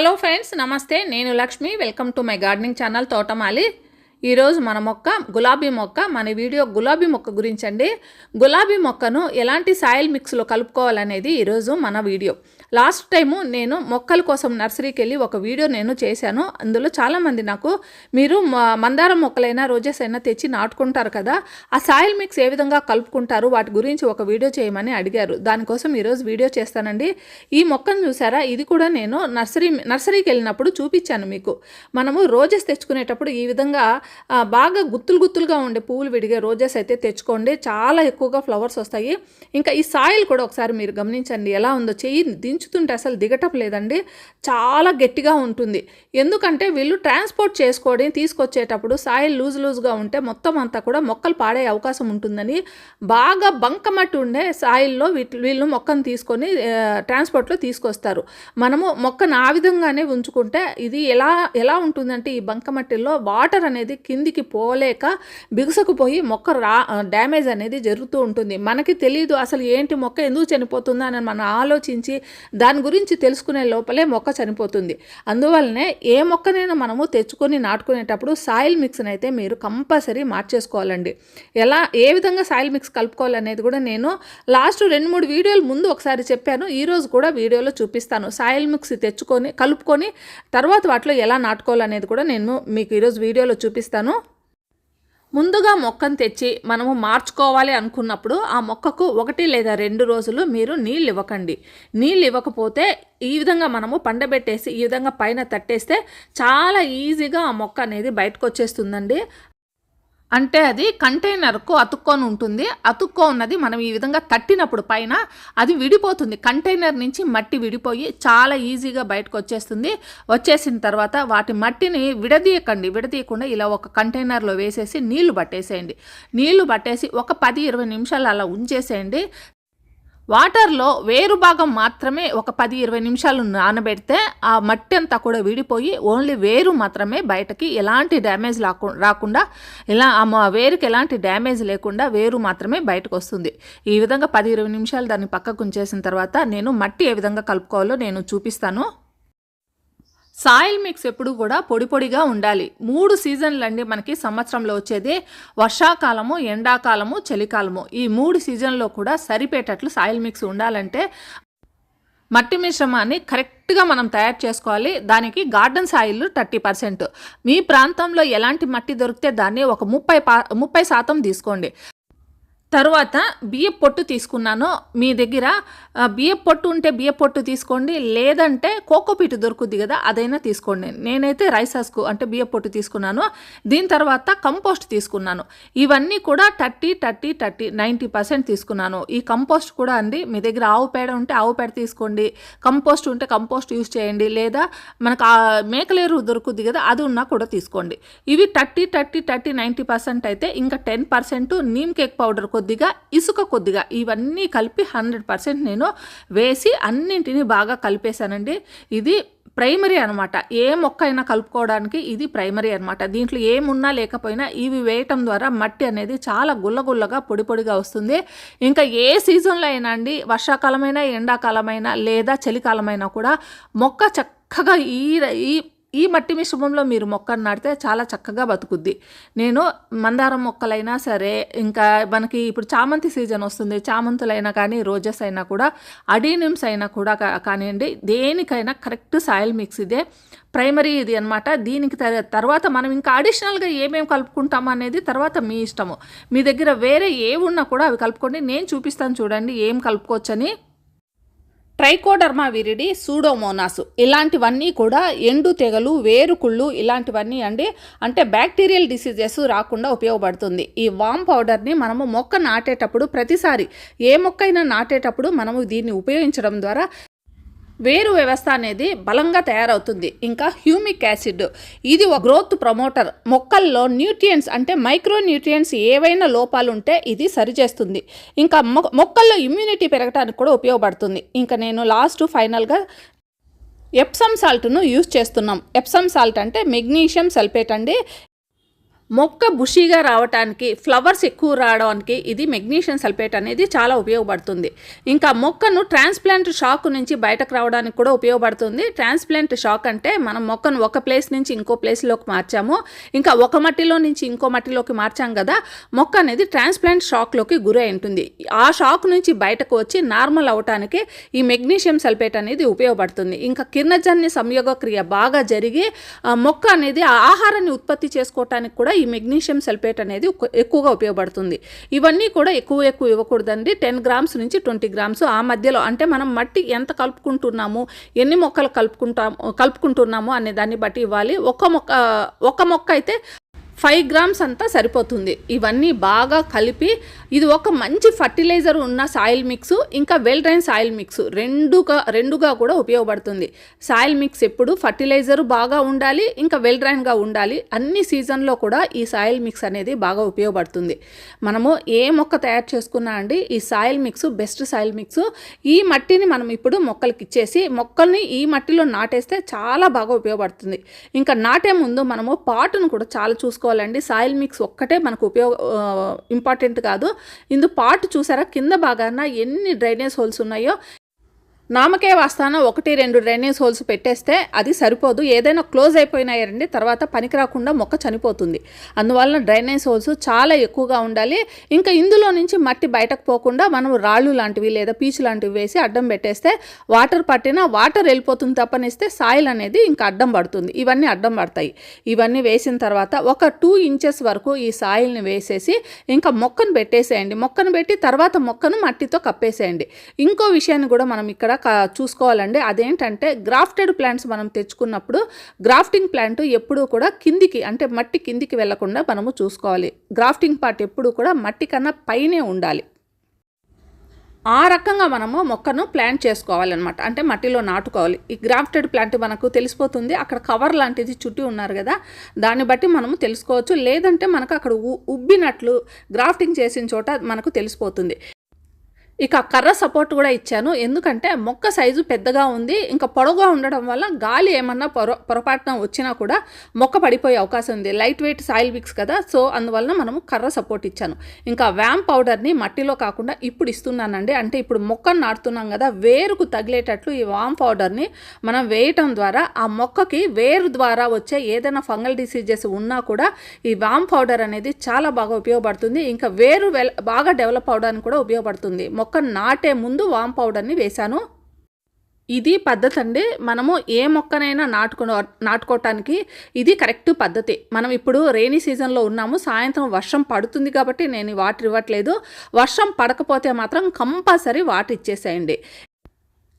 Hello friends నమస్తే నేను Lakshmi welcome to my gardening channel తోటమాలి ఈరోజు మన మొక్క గులాబీ మొక్క. మన వీడియో గులాబీ మొక్క గురించి అండి గులాబీ మొక్కను ఎలాంటి సాయిల్ మిక్స్లో కలుపుకోవాలనేది ఈరోజు మన వీడియో. లాస్ట్ టైము నేను మొక్కల కోసం నర్సరీకి వెళ్ళి ఒక వీడియో నేను చేశాను. అందులో చాలామంది నాకు మీరు మందారం మొక్కలైనా రోజెస్ అయినా తెచ్చి నాటుకుంటారు కదా ఆ సాయిల్ మిక్స్ ఏ విధంగా కలుపుకుంటారు? వాటి గురించి ఒక వీడియో చేయమని అడిగారు. దానికోసం ఈరోజు వీడియో చేస్తానండి. ఈ మొక్కను చూసారా? ఇది కూడా నేను నర్సరీ నర్సరీకి వెళ్ళినప్పుడు చూపించాను మీకు. మనము రోజెస్ తెచ్చుకునేటప్పుడు ఈ విధంగా బాగా గుత్తులు గుత్తులుగా ఉండే పువ్వులు విడిగే రోజెస్ అయితే తెచ్చుకోండి. చాలా ఎక్కువగా ఫ్లవర్స్ వస్తాయి. ఇంకా ఈ సాయిల్ కూడా ఒకసారి మీరు గమనించండి. ఎలా ఉందో చెయ్యి దించుతుంటే అసలు దిగటం లేదండి. చాలా గట్టిగా ఉంటుంది. ఎందుకంటే వీళ్ళు ట్రాన్స్పోర్ట్ చేసుకోవడం తీసుకొచ్చేటప్పుడు సాయిల్ లూజ్ లూజ్గా ఉంటే మొత్తం అంతా కూడా మొక్కలు పాడే అవకాశం ఉంటుందని బాగా బంకమట్టి ఉండే సాయిల్లో వీటి వీళ్ళు మొక్కను తీసుకొని ట్రాన్స్పోర్ట్లో తీసుకొస్తారు. మనము మొక్కను ఆ విధంగానే ఉంచుకుంటే ఇది ఎలా ఎలా ఉంటుందంటే ఈ బంకమట్టిలో వాటర్ అనేది కిందికి పోలేక బిగుసకుపోయి మొక్క రా డ్యామేజ్ అనేది జరుగుతూ ఉంటుంది. మనకి తెలియదు అసలు ఏంటి మొక్క ఎందుకు చనిపోతుందా అని మనం ఆలోచించి దాని గురించి తెలుసుకునే లోపలే మొక్క చనిపోతుంది. అందువల్లనే ఏ మొక్కనైనా మనము తెచ్చుకొని నాటుకునేటప్పుడు సాయిల్ మిక్స్ని అయితే మీరు కంపల్సరీ మార్చేసుకోవాలండి. ఎలా ఏ విధంగా సాయిల్ మిక్స్ కలుపుకోవాలనేది కూడా నేను లాస్ట్ రెండు మూడు వీడియోలు ముందు ఒకసారి చెప్పాను. ఈరోజు కూడా వీడియోలో చూపిస్తాను. సాయిల్ మిక్స్ తెచ్చుకొని కలుపుకొని తర్వాత వాటిలో ఎలా నాటుకోవాలనేది కూడా నేను మీకు ఈరోజు వీడియోలో చూపిస్తాను. ముందుగా మొక్కను తెచ్చి మనము మార్చుకోవాలి అనుకున్నప్పుడు ఆ మొక్కకు ఒకటి లేదా రెండు రోజులు మీరు నీళ్ళు ఇవ్వకండి. నీళ్ళు ఇవ్వకపోతే ఈ విధంగా మనము పండబెట్టేసి ఈ విధంగా పైన తట్టేస్తే చాలా ఈజీగా ఆ మొక్క అనేది బయటకు వచ్చేస్తుందండి. అంటే అది కంటైనర్కు అతుక్కొని ఉంటుంది. అతుక్కో ఉన్నది మనం ఈ విధంగా తట్టినప్పుడు పైన అది విడిపోతుంది. కంటైనర్ నుంచి మట్టి విడిపోయి చాలా ఈజీగా బయటకు వచ్చేస్తుంది. వచ్చేసిన తర్వాత వాటి మట్టిని విడదీయకండి. విడదీయకుండా ఇలా ఒక కంటైనర్లో వేసేసి నీళ్ళు పట్టేసేయండి. నీళ్ళు పట్టేసి ఒక పది ఇరవై నిమిషాలు అలా ఉంచేసేయండి. వాటర్లో వేరు భాగం మాత్రమే ఒక పది ఇరవై నిమిషాలు నానబెడితే ఆ మట్టి అంతా కూడా విడిపోయి ఓన్లీ వేరు మాత్రమే బయటకి ఎలాంటి డ్యామేజ్ రాకుండా ఇలా ఆ వేరుకి ఎలాంటి డ్యామేజ్ లేకుండా వేరు మాత్రమే బయటకు వస్తుంది. ఈ విధంగా పది ఇరవై నిమిషాలు దాన్ని పక్కకు ఉంచేసిన తర్వాత నేను మట్టి ఏ విధంగా కలుపుకోవాలో నేను చూపిస్తాను. సాయిల్ మిక్స్ ఎప్పుడు కూడా పొడి పొడిగా ఉండాలి. మూడు సీజన్లు అండి మనకి సంవత్సరంలో వచ్చేది. వర్షాకాలము ఎండాకాలము చలికాలము. ఈ మూడు సీజన్లో కూడా సరిపేటట్లు సాయిల్ మిక్స్ ఉండాలంటే మట్టి మిశ్రమాన్ని కరెక్ట్గా మనం తయారు చేసుకోవాలి. దానికి గార్డెన్ సాయిల్ థర్టీ పర్సెంట్. మీ ప్రాంతంలో ఎలాంటి మట్టి దొరికితే దాన్ని ఒక ముప్పై పా ముప్పై శాతం తీసుకోండి. తరువాత బియ్య పొట్టు తీసుకున్నాను. మీ దగ్గర బియ్య పొట్టు ఉంటే బియ్య పొట్టు తీసుకోండి. లేదంటే కోకోపీట్ దొరుకుద్ది కదా అదైనా తీసుకోండి. నేనైతే రైస్ హస్కు అంటే బియ్య పొట్టు తీసుకున్నాను. దీని తర్వాత కంపోస్ట్ తీసుకున్నాను. ఇవన్నీ కూడా thirty thirty thirty ninety percent తీసుకున్నాను. ఈ కంపోస్ట్ కూడా అండి మీ దగ్గర ఆవు పేడ ఉంటే ఆవు పేడ తీసుకోండి. కంపోస్ట్ ఉంటే కంపోస్ట్ యూస్ చేయండి. లేదా మనకు ఆ మేకలేరు దొరుకుద్ది కదా అది ఉన్నా కూడా తీసుకోండి. ఇవి thirty thirty thirty ninety percent అయితే ఇంకా ten percent neem cake powder కొద్దిగా ఇసుక కొద్దిగా ఇవన్నీ కలిపి హండ్రెడ్ పర్సెంట్ నేను వేసి అన్నింటినీ బాగా కలిపేశానండి. ఇది ప్రైమరీ అనమాట ఏ మొక్క అయినా కలుపుకోవడానికి ఇది ప్రైమరీ అనమాట దీంట్లో ఏమున్నా లేకపోయినా ఇవి వేయటం ద్వారా మట్టి అనేది చాలా గుల్లగుల్లగా పొడి పొడిగా వస్తుంది. ఇంకా ఏ సీజన్లో అయినా అండి వర్షాకాలమైనా ఎండాకాలమైనా లేదా చలికాలమైనా కూడా మొక్క చక్కగా ఈ ఈ ఈ మట్టి మిశ్రమంలో మీరు మొక్కను నాటితే చాలా చక్కగా బతుకుద్ది. నేను మందారం మొక్కలైనా సరే ఇంకా మనకి ఇప్పుడు చామంతి సీజన్ వస్తుంది. చామంతులైనా కానీ రోజెస్ అయినా కూడా అడీనిమ్స్ అయినా కూడా కా- కానివ్వండి దేనికైనా కరెక్ట్ సాయిల్ మిక్స్ ఇదే. ప్రైమరీ ఇది అనమాట దీనికి తర్వాత మనం ఇంకా అడిషనల్గా ఏమేమి కలుపుకుంటాం అనేది తర్వాత మీ ఇష్టము. మీ దగ్గర వేరే ఏ ఉన్నా కూడా అవి కలుపుకోండి. నేను చూపిస్తాను చూడండి ఏం కలుపుకోవచ్చని. Trichoderma viride Pseudomonas. ఇలాంటివన్నీ కూడా ఎండు తెగలు వేరుకుళ్ళు ఇలాంటివన్నీ అండి అంటే బ్యాక్టీరియల్ డిసీజెస్ రాకుండా ఉపయోగపడుతుంది. ఈ వామ్ పౌడర్ని మనము మొక్క నాటేటప్పుడు ప్రతిసారి ఏ మొక్క అయినా నాటేటప్పుడు మనము దీన్ని ఉపయోగించడం ద్వారా వేరు వ్యవస్థ అనేది బలంగా తయారవుతుంది. ఇంకా హ్యూమిక్ యాసిడ్. ఇది ఒక గ్రోత్ ప్రమోటర్. మొక్కల్లో న్యూట్రియంట్స్ అంటే మైక్రో న్యూట్రియంట్స్ ఏవైనా లోపాలు ఉంటే ఇది సరిచేస్తుంది. ఇంకా మొక్కల్లో ఇమ్యూనిటీ పెరగడానికి కూడా ఉపయోగపడుతుంది. ఇంకా నేను లాస్ట్ ఫైనల్గా ఎప్సమ్ సాల్ట్ను యూస్ చేస్తున్నాం. ఎప్సమ్ సాల్ట్ అంటే మెగ్నీషియం సల్ఫేట్ అండి. మొక్క బుషీగా రావటానికి ఫ్లవర్స్ ఎక్కువ రావడానికి ఇది మెగ్నీషియం సల్ఫేట్ అనేది చాలా ఉపయోగపడుతుంది. ఇంకా మొక్కను ట్రాన్స్ప్లాంట్ షాక్ నుంచి బయటకు రావడానికి కూడా ఉపయోగపడుతుంది. ట్రాన్స్ప్లాంట్ షాక్ అంటే మనం మొక్కను ఒక ప్లేస్ నుంచి ఇంకో ప్లేస్లోకి మార్చాము. ఇంకా ఒక మట్టిలో నుంచి ఇంకో మట్టిలోకి మార్చాం కదా మొక్క అనేది ట్రాన్స్ప్లాంట్ షాక్లోకి గురై ఉంటుంది. ఆ షాక్ నుంచి బయటకు వచ్చి నార్మల్ అవటానికి ఈ మెగ్నీషియం సల్ఫేట్ అనేది ఉపయోగపడుతుంది. ఇంకా కిరణజన్య సంయోగ క్రియ బాగా జరిగి ఆ మొక్క అనేది ఆ ఆహారాన్ని ఉత్పత్తి చేసుకోవటానికి కూడా ఈ మెగ్నీషియం సల్ఫేట్ అనేది ఎక్కువగా ఉపయోగపడుతుంది. ఇవన్నీ కూడా ఎక్కువ ఎక్కువ ఇవ్వకూడదండి. టెన్ గ్రామ్స్ నుంచి ట్వంటీ గ్రామ్స్ ఆ మధ్యలో అంటే మనం మట్టి ఎంత కలుపుకుంటున్నాము ఎన్ని మొక్కలు కలుపుకుంటాము కలుపుకుంటున్నాము అనే దాన్ని బట్టి ఇవ్వాలి. ఒక మొక్క ఒక మొక్క అయితే ఫైవ్ గ్రామ్స్ అంతా సరిపోతుంది. ఇవన్నీ బాగా కలిపి ఇది ఒక మంచి ఫర్టిలైజర్ ఉన్న సాయిల్ మిక్స్ ఇంకా వెల్ డ్రైన్ సాయిల్ మిక్స్ రెండుగా రెండుగా కూడా ఉపయోగపడుతుంది. సాయిల్ మిక్స్ ఎప్పుడు ఫర్టిలైజర్ బాగా ఉండాలి ఇంకా వెల్ డ్రైన్గా ఉండాలి. అన్ని సీజన్లో కూడా ఈ సాయిల్ మిక్స్ అనేది బాగా ఉపయోగపడుతుంది. మనము ఏ మొక్క తయారు చేసుకున్నా అండి ఈ soil mix best soil mix ఈ మట్టిని మనం ఇప్పుడు మొక్కలకి ఇచ్చేసి మొక్కల్ని ఈ మట్టిలో నాటేస్తే చాలా బాగా ఉపయోగపడుతుంది. ఇంకా నాటే ముందు మనము పాటును కూడా చాలా చేసుకోవాలండి. సాయిల్ మిక్స్ ఒక్కటే మనకు ఉపయోగ ఇంపార్టెంట్ కాదు. ఇందు పాటు చూసారా? కింద భాగాన ఎన్ని డ్రైనేజ్ హోల్స్ ఉన్నాయో నామకే వాస్తాన ఒకటి రెండు డ్రైనేజ్ హోల్స్ పెట్టేస్తే అది సరిపోదు. ఏదైనా క్లోజ్ అయిపోయినాయండి తర్వాత పనికి రాకుండా మొక్క చనిపోతుంది. అందువలన డ్రైనేజ్ హోల్స్ చాలా ఎక్కువగా ఉండాలి. ఇంకా ఇందులో నుంచి మట్టి బయటకు పోకుండా మనం రాళ్ళు లాంటివి లేదా పీచు లాంటివి వేసి అడ్డం పెట్టేస్తే వాటర్ పట్టినా వాటర్ వెళ్ళిపోతుంది తప్పనిస్తే సాయిల్ అనేది ఇంకా అడ్డం పడుతుంది. ఇవన్నీ అడ్డం పడతాయి. ఇవన్నీ వేసిన తర్వాత ఒక టూ ఇంచెస్ వరకు ఈ సాయిల్ని వేసేసి ఇంకా మొక్కను పెట్టేసేయండి. మొక్కను పెట్టి తర్వాత మొక్కను మట్టితో కప్పేసేయండి. ఇంకో విషయాన్ని కూడా మనం ఇక్కడ చూసుకోవాలండి. అదేంటంటే గ్రాఫ్టెడ్ ప్లాంట్స్ మనం తెచ్చుకున్నప్పుడు గ్రాఫ్టింగ్ ప్లాంట్ ఎప్పుడూ కూడా కిందికి అంటే మట్టి కిందికి వెళ్ళకుండా మనము చూసుకోవాలి. గ్రాఫ్టింగ్ పార్ట్ ఎప్పుడూ కూడా మట్టి కన్నా పైనే ఉండాలి. ఆ రకంగా మనము మొక్కను ప్లాంట్ చేసుకోవాలన్నమాట. అంటే మట్టిలో నాటుకోవాలి. ఈ గ్రాఫ్టెడ్ ప్లాంట్ మనకు తెలిసిపోతుంది. అక్కడ కవర్ లాంటిది చుట్టి ఉన్నారు కదా దాన్ని బట్టి మనము తెలుసుకోవచ్చు. లేదంటే మనకు అక్కడ ఉ- ఉబ్బినట్లు గ్రాఫ్టింగ్ చేసిన చోట మనకు తెలిసిపోతుంది. ఇక కర్ర సపోర్ట్ కూడా ఇచ్చాను. ఎందుకంటే మొక్క సైజు పెద్దగా ఉంది. ఇంకా పొడవుగా ఉండడం వల్ల గాలి ఏమన్నా పొర పొరపాటున వచ్చినా కూడా మొక్క పడిపోయే అవకాశం ఉంది. లైట్ వెయిట్ సాయిల్ విక్స్ కదా. సో అందువలన మనము కర్ర సపోర్ట్ ఇచ్చాను. ఇంకా వ్యామ్ పౌడర్ని మట్టిలో కాకుండా ఇప్పుడు ఇస్తున్నానండి. అంటే ఇప్పుడు మొక్కను నాటుతున్నాం కదా. వేరుకు తగిలేటట్లు ఈ వామ్ పౌడర్ని మనం వేయటం ద్వారా ఆ మొక్కకి వేరు ద్వారా వచ్చే ఏదైనా ఫంగల్ డిసీజెస్ ఉన్నా కూడా ఈ వామ్ పౌడర్ అనేది చాలా బాగా ఉపయోగపడుతుంది. ఇంకా వేరు బాగా డెవలప్ అవడానికి కూడా ఉపయోగపడుతుంది. మొక్క నాటే ముందు వామ్ పౌడర్ని వేశాను. ఇది పద్ధతి అండి. మనము ఏ మొక్కనైనా నాటుకున్న నాటుకోవటానికి ఇది కరెక్ట్ పద్ధతి. మనం ఇప్పుడు రెయినీ సీజన్లో ఉన్నాము. సాయంత్రం వర్షం పడుతుంది కాబట్టి నేను వాటర్ ఇవ్వట్లేదు. వర్షం పడకపోతే మాత్రం కంపల్సరీ వాటర్ ఇచ్చేసేయండి.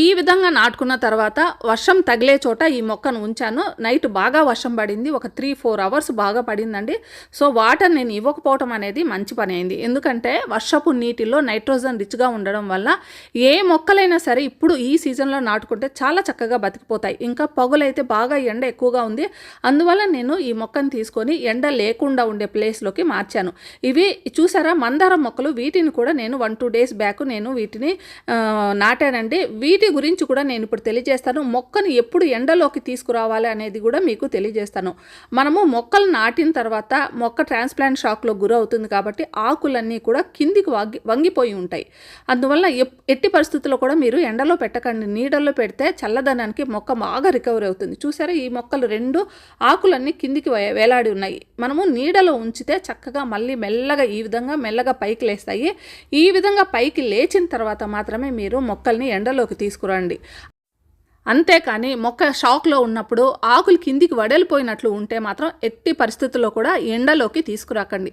ఈ విధంగా నాటుకున్న తర్వాత వర్షం తగిలే చోట ఈ మొక్కను ఉంచాను. నైట్ బాగా వర్షం పడింది. ఒక త్రీ ఫోర్ అవర్స్ బాగా పడిందండి. సో వాటర్ నేను ఇవ్వకపోవటం అనేది మంచి పని అయింది. ఎందుకంటే వర్షపు నీటిలో నైట్రోజన్ రిచ్గా ఉండడం వల్ల ఏ మొక్కలైనా సరే ఇప్పుడు ఈ సీజన్లో నాటుకుంటే చాలా చక్కగా బతికిపోతాయి. ఇంకా పొగలైతే బాగా ఎండ ఎక్కువగా ఉంది. అందువల్ల నేను ఈ మొక్కను తీసుకొని ఎండ లేకుండా ఉండే ప్లేస్లోకి మార్చాను. ఇవి చూసారా? మందారం మొక్కలు వీటిని కూడా నేను వన్ టూ డేస్ బ్యాక్ నేను వీటిని నాటానండి. వీటి గురించి కూడా నేను ఇప్పుడు తెలియజేస్తాను. మొక్కను ఎప్పుడు ఎండలోకి తీసుకురావాలి అనేది కూడా మీకు తెలియజేస్తాను. మనము మొక్కలు నాటిన తర్వాత మొక్క ట్రాన్స్ప్లాంట్ షాక్లో గురవుతుంది కాబట్టి ఆకులన్నీ కూడా కిందికి వంగి వంగిపోయి ఉంటాయి. అందువల్ల ఎట్టి పరిస్థితుల్లో కూడా మీరు ఎండలో పెట్టకండి. నీడల్లో పెడితే చల్లదనానికి మొక్క బాగా రికవర్ అవుతుంది. చూసారా? ఈ మొక్కలు రెండు ఆకులన్నీ కిందికి వే- వేలాడి ఉన్నాయి. మనము నీడలో ఉంచితే చక్కగా మళ్ళీ మెల్లగా ఈ విధంగా మెల్లగా పైకి లేస్తాయి. ఈ విధంగా పైకి లేచిన తర్వాత మాత్రమే మీరు మొక్కల్ని ఎండలోకి తీసుకు తీసుకురండి. అంతేకాని మొక్క షాక్లో ఉన్నప్పుడు ఆకులు కిందికి వడలిపోయినట్లు ఉంటే మాత్రం ఎట్టి పరిస్థితుల్లో కూడా ఎండలోకి తీసుకురాకండి.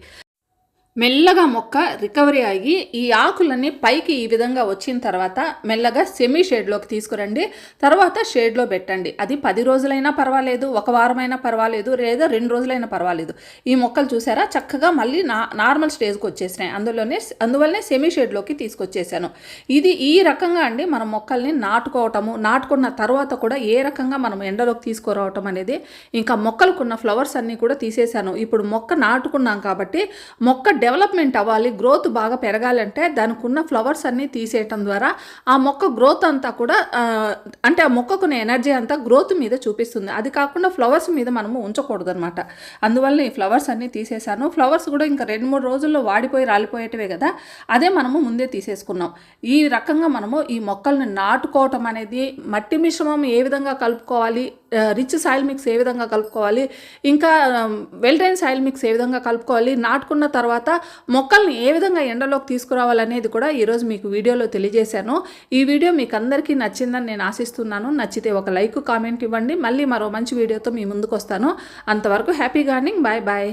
మెల్లగా మొక్క రికవరీ అయ్యి ఈ ఆకులన్నీ పైకి ఈ విధంగా వచ్చిన తర్వాత మెల్లగా సెమీ షేడ్లోకి తీసుకురండి. తర్వాత షేడ్లో పెట్టండి. అది పది రోజులైనా పర్వాలేదు ఒక వారమైనా పర్వాలేదు లేదా రెండు రోజులైనా పర్వాలేదు. ఈ మొక్కలు చూసారా? చక్కగా మళ్ళీ నా నార్మల్ స్టేజ్కి వచ్చేసినాయి. అందులోనే అందువల్లనే సెమీ షేడ్లోకి తీసుకొచ్చేసాను. ఇది ఈ రకంగా అండి మనం మొక్కల్ని నాటుకోవటము నాటుకున్న తర్వాత కూడా ఏ రకంగా మనం ఎండలోకి తీసుకురావటం అనేది. ఇంకా మొక్కలకున్న ఫ్లవర్స్ అన్నీ కూడా తీసేసాను. ఇప్పుడు మొక్క నాటుకున్నాం కాబట్టి మొక్క డెవలప్మెంట్ అవ్వాలి గ్రోత్ బాగా పెరగాలంటే దానికి ఉన్న ఫ్లవర్స్ అన్నీ తీసేయటం ద్వారా ఆ మొక్క గ్రోత్ అంతా కూడా అంటే ఆ మొక్కకున్న ఎనర్జీ అంతా గ్రోత్ మీద చూపిస్తుంది. అది కాకుండా ఫ్లవర్స్ మీద మనము ఉంచకూడదు అనమాట అందువల్ల ఈ ఫ్లవర్స్ అన్నీ తీసేశాను. ఫ్లవర్స్ కూడా ఇంకా రెండు మూడు రోజుల్లో వాడిపోయి రాలిపోయేటివే కదా అదే మనము ముందే తీసేసుకున్నాం. ఈ రకంగా మనము ఈ మొక్కల్ని నాటుకోవటం అనేది మట్టి మిశ్రమం ఏ విధంగా కలుపుకోవాలి రిచ్ సాయిల్ మిక్స్ ఏ విధంగా కలుపుకోవాలి? ఇంకా వెల్టైన్ సాయిల్ మిక్స్ ఏ విధంగా కలుపుకోవాలి? నాటుకున్న తర్వాత మొక్కల్ని ఏ విధంగా ఎండలోకి తీసుకురావాలనేది కూడా ఈరోజు మీకు వీడియోలో తెలియజేశాను. ఈ వీడియో మీకు అందరికీ నచ్చిందని నేను ఆశిస్తున్నాను. నచ్చితే ఒక లైక్ కామెంట్ ఇవ్వండి. మళ్ళీ మరో మంచి వీడియోతో మీ ముందుకు వస్తాను అంతవరకు హ్యాపీ గార్డెనింగ్ బాయ్ బాయ్.